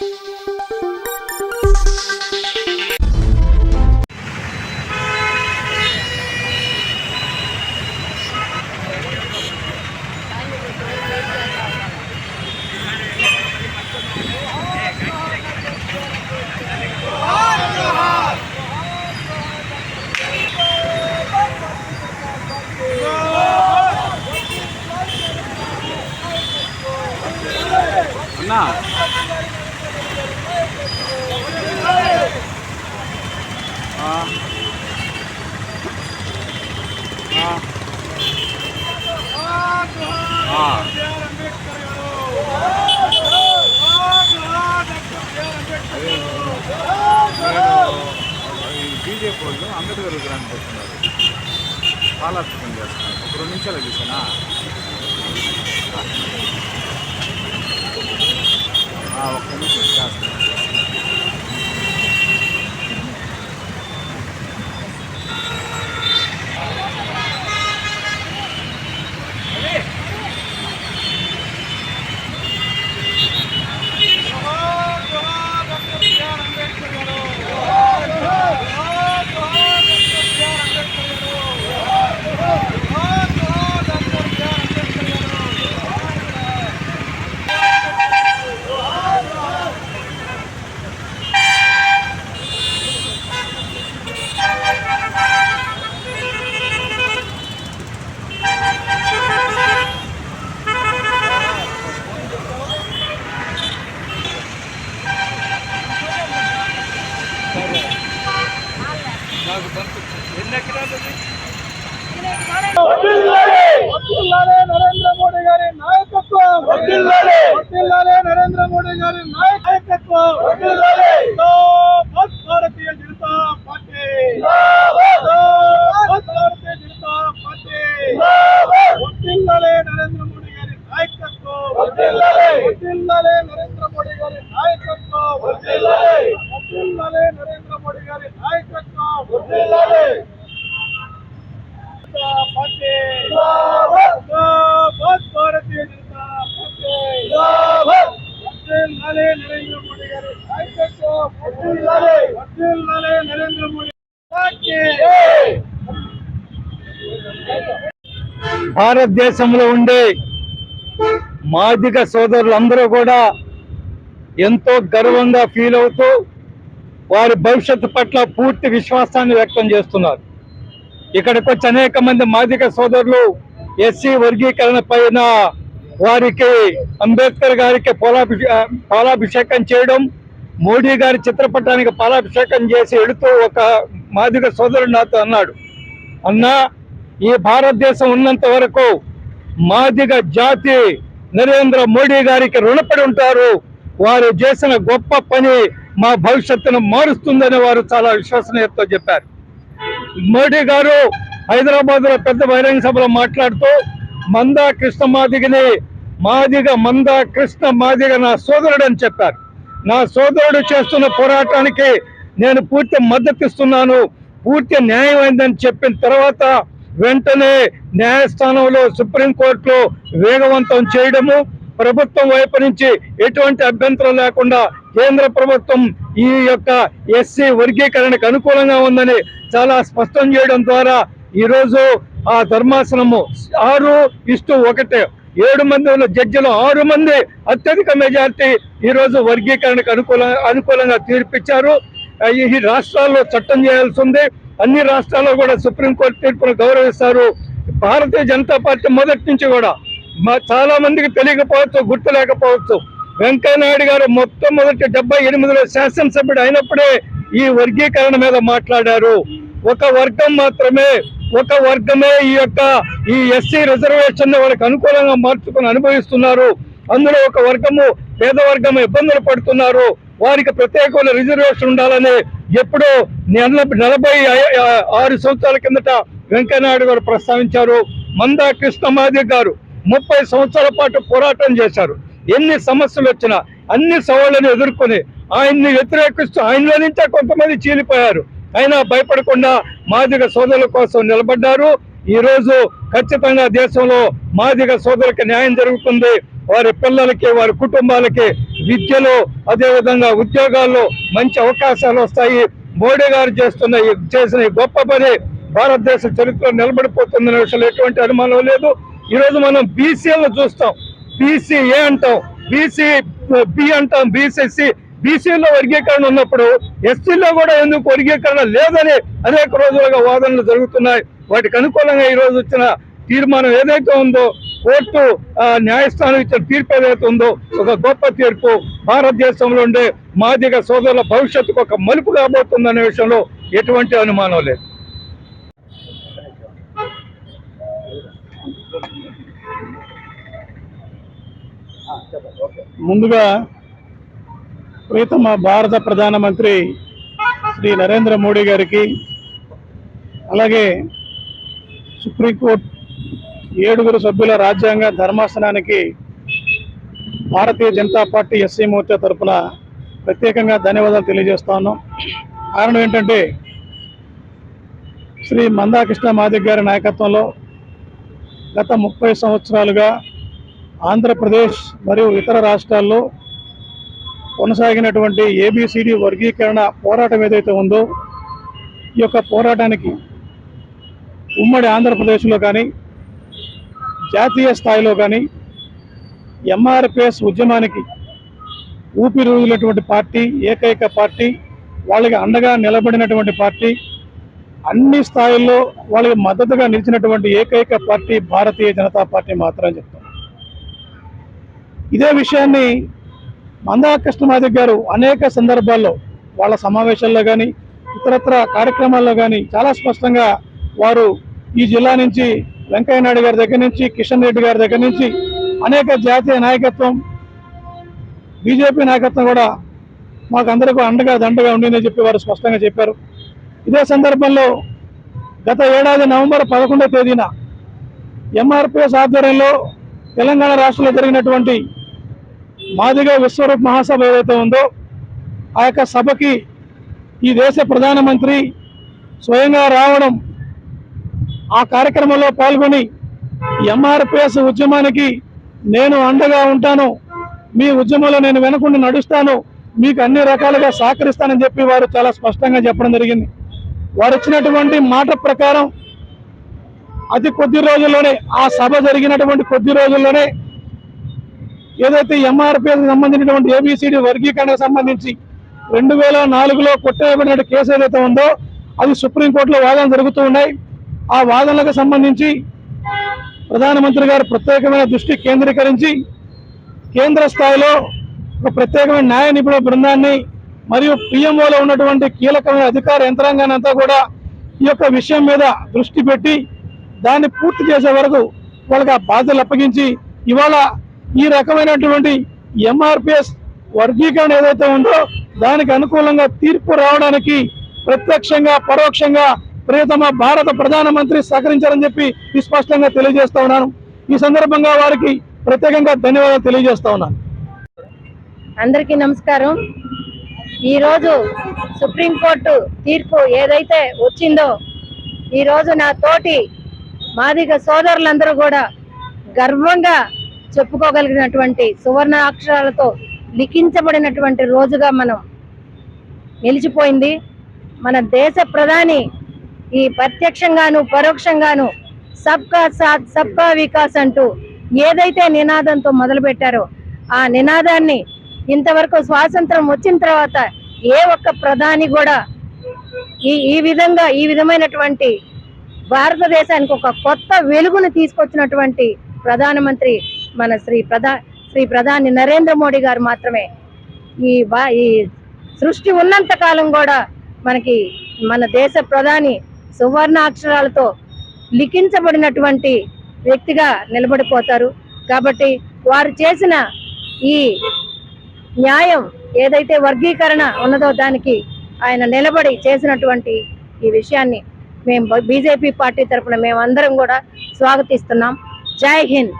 అన్నా బీజేపీ వాళ్ళు అంబేద్కర్ విగ్రహానికి వస్తున్నారు పాలార్పణ చేస్తున్నారు ఒక రెండు నిమిషాలు చూసానా ఒక్క నిమిషం చేస్తాను నరేంద్ర మోడీ గారి నాయకత్వం! నరేంద్ర మోడీ గారి నాయకత్వం! భారతీయ జనతా పార్టీ జిందాబాద్ భారతీయ జనతా పార్టీ వర్ధిల్లాలే నరేంద్ర మోడీ గారి నాయకత్వం వర్ధిల్లాలే వర్ధిల్లాలే నరేంద్ర మోడీ గారి నాయకత్వం వర్ధిల్లాలే వర్ధిల్లాలే నరేంద్ర మోడీ గారి నాయకత్వం వర్ధిల్లాలే జనతా పార్టీ జిందాబాద్ భారతీయ జనతా పార్టీ వర్ధిల్లాలే నరేంద్ర మోడీ గారి నాయకత్వం వర్ధిల్లాలే వర్ధిల్లాలే నరేంద్ర మోడీ పార్టీ భారతదేశంలో ఉండే మాదిగ సోదరులందరూ కూడా ఎంతో గర్వంగా ఫీల్ అవుతూ వారి భవిష్యత్తు పట్ల పూర్తి విశ్వాసాన్ని వ్యక్తం చేస్తున్నారు. ఇక్కడికి వచ్చి అనేక మంది మాదిగ సోదరులు ఎస్సీ వర్గీకరణ పైన వారికి అంబేద్కర్ గారికి పాలాభిషే పాలాభిషేకం చేయడం మోడీ గారి చిత్రపటానికి పాలాభిషేకం చేసి వెళుతూ ఒక మాదిగ సోదరుడు నాతో అన్నాడు. అన్నా ఈ భారతదేశం ఉన్నంత వరకు మాదిగ జాతి నరేంద్ర మోడీ గారికి రుణపడి ఉంటారు. వారు చేసిన గొప్ప పని మా భవిష్యత్తును మారుస్తుందని వారు చాలా విశ్వసనీయతతో చెప్పారు. మోడీ గారు హైదరాబాద్లో పెద్ద బహిరంగ సభలో మాట్లాడుతూ మందా కృష్ణ మాదిగని మాదిగ మందా కృష్ణ మాదిగ నా సోదరుడు అని చెప్పారు. నా సోదరుడు చేస్తున్న పోరాటానికి నేను పూర్తి మద్దతు ఇస్తున్నాను పూర్తి న్యాయం అయిందని చెప్పిన తర్వాత వెంటనే న్యాయస్థానంలో సుప్రీంకోర్టులో వేగవంతం చేయడము ప్రభుత్వం వైపు నుంచి ఎటువంటి అభ్యంతరం లేకుండా కేంద్ర ప్రభుత్వం ఈ యొక్క ఎస్సీ వర్గీకరణకు అనుకూలంగా ఉందని చాలా స్పష్టం చేయడం ద్వారా ఈరోజు ఆ ధర్మాసనము ఆరు ఇష్టు ఒకటే ఏడు మంది ఉన్న జడ్జిలు ఆరు మంది అత్యధిక మెజార్టీ ఈరోజు వర్గీకరణకు అనుకూల అనుకూలంగా తీర్పిచ్చారు. ఈ రాష్ట్రాల్లో చట్టం చేయాల్సి ఉంది. అన్ని రాష్ట్రాల్లో కూడా సుప్రీంకోర్టు తీర్పును గౌరవిస్తారు. భారతీయ జనతా పార్టీ మొదటి నుంచి కూడా మా చాలా మందికి తెలియకపోవచ్చు గుర్తు లేకపోవచ్చు వెంకయ్యనాయుడు గారు మొట్టమొదటి డెబ్బై ఎనిమిదిలో శాసనసభ్యుడు అయినప్పుడే ఈ వర్గీకరణ మీద మాట్లాడారు. ఒక వర్గం మాత్రమే ఒక వర్గమే ఈ యొక్క ఈ ఎస్సీ రిజర్వేషన్ వాళ్ళకి అనుకూలంగా మార్చుకొని అనుభవిస్తున్నారు. అందులో ఒక వర్గము పేద వర్గం ఇబ్బందులు పడుతున్నారు. వారికి ప్రత్యేకమైన రిజర్వేషన్ ఉండాలని ఎప్పుడో నలభై నలభై ఆరు సంవత్సరాల కిందట వెంకయ్యనాయుడు గారు ప్రస్తావించారు. మందా కృష్ణమాది గారు ముప్పై సంవత్సరాల పాటు పోరాటం చేశారు. ఎన్ని సమస్యలు వచ్చినా అన్ని సవాళ్ళను ఎదుర్కొని ఆయన్ని వ్యతిరేకిస్తూ ఆయనలో నుంచే కొంతమంది చీలిపోయారు. అయినా భయపడకుండా మాదిగ సోదరుల కోసం నిలబడ్డారు. ఈరోజు ఖచ్చితంగా దేశంలో మాదిగ సోదరులకు న్యాయం జరుగుతుంది. వారి పిల్లలకి వారి కుటుంబాలకి విద్యలో అదేవిధంగా ఉద్యోగాల్లో మంచి అవకాశాలు వస్తాయి. మోడీ గారు చేస్తున్న చేసిన గొప్ప పని భారతదేశ చరిత్రలో నిలబడిపోతుందనే విషయంలో ఎటువంటి అనుమానం లేదు. ఈరోజు మనం బీసీలను చూస్తాం. బీసీ ఏ అంటాం? బీసీ బి అంటాం బీసీసీ. బీసీలో వర్గీకరణ ఉన్నప్పుడు ఎస్సీలో కూడా ఎందుకు వర్గీకరణ లేదని అనేక రోజులుగా వాదనలు జరుగుతున్నాయి. వాటికి అనుకూలంగా ఈ రోజు వచ్చిన తీర్మానం ఏదైతే ఉందో కోర్టు న్యాయస్థానం ఇచ్చిన తీర్పు ఏదైతే ఉందో ఒక గొప్ప తీర్పు. భారతదేశంలో ఉండే మాదిగ సోదరుల భవిష్యత్తుకు ఒక మలుపు కాబోతుందనే విషయంలో ఎటువంటి అనుమానం లేదు. ముందుగా ప్రీతమ భారత ప్రధానమంత్రి శ్రీ నరేంద్ర మోడీ గారికి అలాగే సుప్రీంకోర్టు ఏడుగురు సభ్యుల రాజ్యాంగ ధర్మాసనానికి భారతీయ జనతా పార్టీ ఎస్సీ మోర్చా తరఫున ప్రత్యేకంగా ధన్యవాదాలు తెలియజేస్తా ఉన్నాం. కారణం ఏంటంటే శ్రీ మందాకృష్ణ మాదిక్ గారి నాయకత్వంలో గత ముప్పై సంవత్సరాలుగా ఆంధ్రప్రదేశ్ మరియు ఇతర రాష్ట్రాల్లో కొనసాగినటువంటి ఏబిసిడి వర్గీకరణ పోరాటం ఏదైతే ఉందో ఈ యొక్క పోరాటానికి ఉమ్మడి ఆంధ్రప్రదేశ్లో కానీ జాతీయ స్థాయిలో కానీ ఎంఆర్పిఎస్ ఉద్యమానికి ఊపిరిదినటువంటి పార్టీ ఏకైక పార్టీ వాళ్ళకి అండగా నిలబడినటువంటి పార్టీ అన్ని స్థాయిల్లో వాళ్ళకి మద్దతుగా నిలిచినటువంటి ఏకైక పార్టీ భారతీయ జనతా పార్టీ మాత్రమే చెప్తాం. ఇదే విషయాన్ని మందా కృష్ణమాదిక్ గారు అనేక సందర్భాల్లో వాళ్ళ సమావేశాల్లో కానీ ఇతరత్ర కార్యక్రమాల్లో కానీ చాలా స్పష్టంగా వారు ఈ జిల్లా నుంచి వెంకయ్య నాయుడు గారి దగ్గర నుంచి కిషన్ రెడ్డి గారి దగ్గర నుంచి అనేక జాతీయ నాయకత్వం బీజేపీ నాయకత్వం కూడా మాకు అందరికీ అండగా దండగా ఉండిందని చెప్పి వారు స్పష్టంగా చెప్పారు. ఇదే సందర్భంలో గత ఏడాది నవంబర్ పదకొండవ తేదీన ఎంఆర్పిఎస్ ఆధ్వర్యంలో తెలంగాణ రాష్ట్రంలో జరిగినటువంటి మాదిగా విశ్వరూప్ మహాసభ ఏదైతే ఉందో ఆ యొక్క సభకి ఈ దేశ ప్రధానమంత్రి స్వయంగా రావడం ఆ కార్యక్రమంలో పాల్గొని ఎంఆర్పిఎస్ ఉద్యమానికి నేను అండగా ఉంటాను. మీ ఉద్యమంలో నేను వెనకుండా నడుస్తాను. మీకు అన్ని రకాలుగా సహకరిస్తానని చెప్పి వారు చాలా స్పష్టంగా చెప్పడం జరిగింది. వారు ఇచ్చినటువంటి మాట ప్రకారం అతి కొద్ది రోజుల్లోనే ఆ సభ జరిగినటువంటి కొద్ది రోజుల్లోనే ఏదైతే ఎంఆర్పిఎస్ సంబంధించినటువంటి ఏబిసిడి వర్గీకరణకు సంబంధించి రెండు వేల నాలుగులో కొట్టేయబడిన కేసు ఏదైతే ఉందో అది సుప్రీంకోర్టులో వాదన జరుగుతూ ఉన్నాయి. ఆ వాదనలకు సంబంధించి ప్రధానమంత్రి గారు ప్రత్యేకమైన దృష్టి కేంద్రీకరించి కేంద్ర స్థాయిలో ఒక ప్రత్యేకమైన న్యాయ నిపుణుల బృందాన్ని మరియు పిఎంఓలో ఉన్నటువంటి కీలకమైన అధికార యంత్రాంగాన్ని అంతా కూడా ఈ యొక్క విషయం మీద దృష్టి పెట్టి దాన్ని పూర్తి చేసే వరకు వాళ్ళకి ఆ బాధ్యతలు అప్పగించి ఇవాళ ఈ రకమైనటువంటి ఎంఆర్పిఎస్ వర్గీకరణ ఏదైతే ఉందో దానికి అనుకూలంగా తీర్పు రావడానికి ప్రత్యక్షంగా పరోక్షంగా ప్రియతమ భారత ప్రధానమంత్రి సహకరించారని చెప్పి స్పష్టంగా తెలియజేస్తా ఉన్నాను. ఈ సందర్భంగా వారికి ప్రత్యేకంగా ధన్యవాదాలు తెలియజేస్తా ఉన్నాను. అందరికీ నమస్కారం. ఈరోజు సుప్రీంకోర్టు తీర్పు ఏదైతే వచ్చిందో ఈరోజు నా తోటి మాదిగ సోదరులందరూ కూడా గర్వంగా చెప్పుకోగలిగినటువంటి సువర్ణ అక్షరాలతో లిఖించబడినటువంటి రోజుగా మనం నిలిచిపోయింది. మన దేశ ప్రధాని ఈ ప్రత్యక్షంగాను పరోక్షంగాను సబ్కా సాత్ సబ్కా వికాస్ అంటూ ఏదైతే నినాదంతో మొదలుపెట్టారో ఆ నినాదాన్ని ఇంతవరకు స్వాతంత్రం వచ్చిన తర్వాత ఏ ఒక్క ప్రధాని కూడా ఈ ఈ విధంగా ఈ విధమైనటువంటి భారతదేశానికి ఒక కొత్త వెలుగును తీసుకొచ్చినటువంటి ప్రధానమంత్రి మన శ్రీ ప్రధా శ్రీ ప్రధాని నరేంద్ర మోడీ గారు మాత్రమే. ఈ బా ఈ సృష్టి ఉన్నంత కాలం కూడా మనకి మన దేశ ప్రధాని సువర్ణ అక్షరాలతో లిఖించబడినటువంటి వ్యక్తిగా నిలబడిపోతారు. కాబట్టి వారు చేసిన ఈ న్యాయం ఏదైతే వర్గీకరణ ఉన్నదో దానికి ఆయన నిలబడి చేసినటువంటి ఈ విషయాన్ని మేము బీజేపీ పార్టీ తరఫున మేమందరం కూడా స్వాగతిస్తున్నాం. జై హింద్.